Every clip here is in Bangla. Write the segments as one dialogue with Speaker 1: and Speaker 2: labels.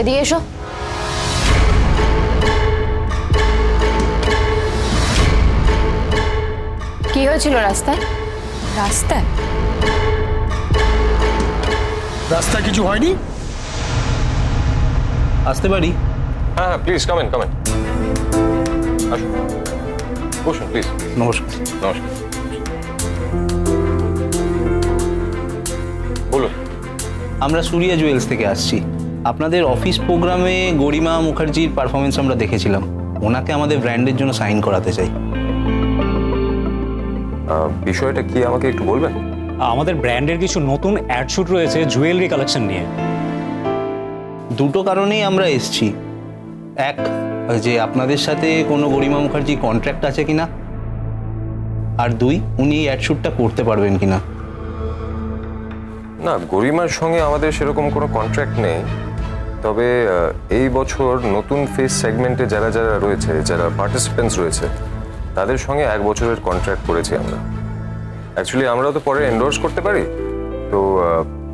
Speaker 1: এদিকে এসো কি হয়েছিল রাস্তায়?
Speaker 2: রাস্তায়?
Speaker 3: রাস্তায় কিছু হয়নি?
Speaker 4: আসতে পারি?
Speaker 5: হ্যাঁ হ্যাঁ প্লিজ কামেন কামেন আসুন। বসুন প্লিজ
Speaker 4: নমস্কার।
Speaker 5: নমস্কার।
Speaker 4: আমরা সুরিয়া জুয়েলস থেকে আসছি। আপনাদের অফিস প্রোগ্রামে গরিমা মুখার্জির পারফরমেন্স আমরা দেখেছিলাম। ওনাকে আমাদের ব্র্যান্ডের জন্য সাইন করাতে চাই।
Speaker 5: বিষয়টা কি আমাকে একটু বলবেন?
Speaker 6: আমাদের ব্র্যান্ডের কিছু নতুন অ্যাড শুট রয়েছে জুয়েলারি কালেকশন নিয়ে।
Speaker 4: দুটো কারণেই আমরা এসছি। এক যে আপনাদের সাথে কোনো গরিমা মুখার্জি কন্ট্রাক্ট আছে কিনা? আর দুই উনি এই অ্যাডশুটটা করতে পারবেন কিনা?
Speaker 5: না গরিমার সঙ্গে আমাদের সেরকম কোনো কন্ট্রাক্ট নেই। তবে এই বছর নতুন ফেস সেগমেন্টে যারা যারা রয়েছে যারা পার্টিসিপেন্টস রয়েছে তাদের সঙ্গে এক বছরের কন্ট্রাক্ট করেছি আমরা। অ্যাকচুয়ালি আমরাও তো পরে এন্ডোর্স করতে পারি। তো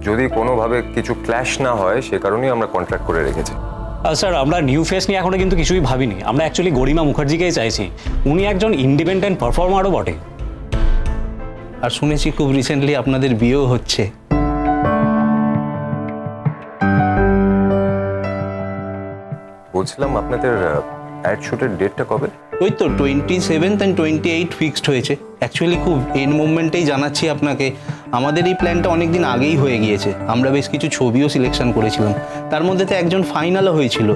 Speaker 5: যদি কোনোভাবে কিছু ক্ল্যাশ না হয় সে কারণেই আমরা কন্ট্রাক্ট করে রেখেছি।
Speaker 6: আর স্যার আমরা নিউ ফেস নিয়ে এখনও কিন্তু কিছুই ভাবিনি। আমরা অ্যাকচুয়ালি গরিমা মুখার্জিকেই চাইছি। উনি একজন ইন্ডিপেন্ডেন্ট পারফর্মারও বটে।
Speaker 4: আর শুনেছি খুব রিসেন্টলি আপনাদের বিয়েও হচ্ছে।
Speaker 5: বলছিলাম আপনাদের অ্যাড শুটের ডেটটা কবে?
Speaker 4: ওই তো twenty seventh and twenty eight fixed হয়েছে। অ্যাকচুয়ালি খুব এন মুভমেন্টেই জানাচ্ছি আপনাকে। আমাদের এই প্ল্যানটা অনেক দিন আগেই হয়ে গিয়েছে। আমরা বেশ কিছু ছবিও সিলেকশন করেছিলাম। তার মধ্যে তো একজন ফাইনালও হয়েছিল।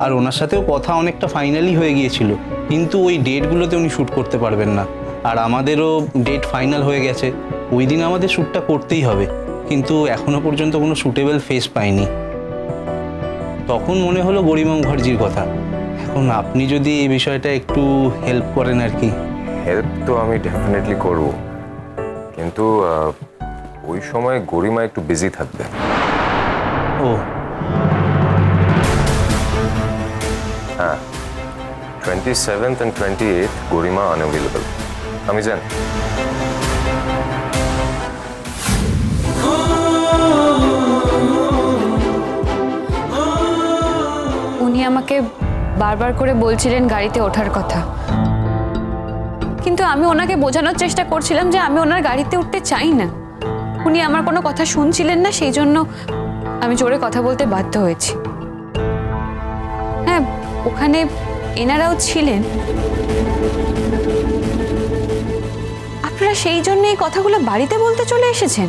Speaker 4: আর ওনার সাথেও কথা অনেকটা ফাইনালি হয়ে গিয়েছিল। কিন্তু ওই ডেটগুলোতে উনি শ্যুট করতে পারবেন না। আর আমাদেরও ডেট ফাইনাল হয়ে গেছে। ওই দিন আমাদের শ্যুটটা করতেই হবে। কিন্তু এখনও পর্যন্ত কোনো সুটেবল ফেস পাইনি। তখন মনে হলো গরিমা মুখার্জির কথা। এখন আপনি যদি এই বিষয়টা একটু হেল্প করেন আর কি।
Speaker 5: হেল্প তো আমি ডেফিনেটলি করব। কিন্তু ওই সময় গরিমা একটু বিজি থাকবে।
Speaker 4: ও।
Speaker 5: হ্যাঁ twenty seventh and twenty eight Garima unavailable আমি জানি।
Speaker 2: উনি আমাকে বারবার করে বলছিলেন গাড়িতে ওঠার কথা। কিন্তু আমি ওনাকে বোঝানোর চেষ্টা করছিলাম যে আমি ওনার গাড়িতে উঠতে চাই না। উনি আমার কোনো কথা শুনছিলেন না, সেই জন্য আমি জোরে কথা বলতে বাধ্য হয়েছি। হ্যাঁ ওখানে এনারাও ছিলেন। আপনারা সেই জন্য এই কথাগুলো বাড়িতে বলতে চলে এসেছেন?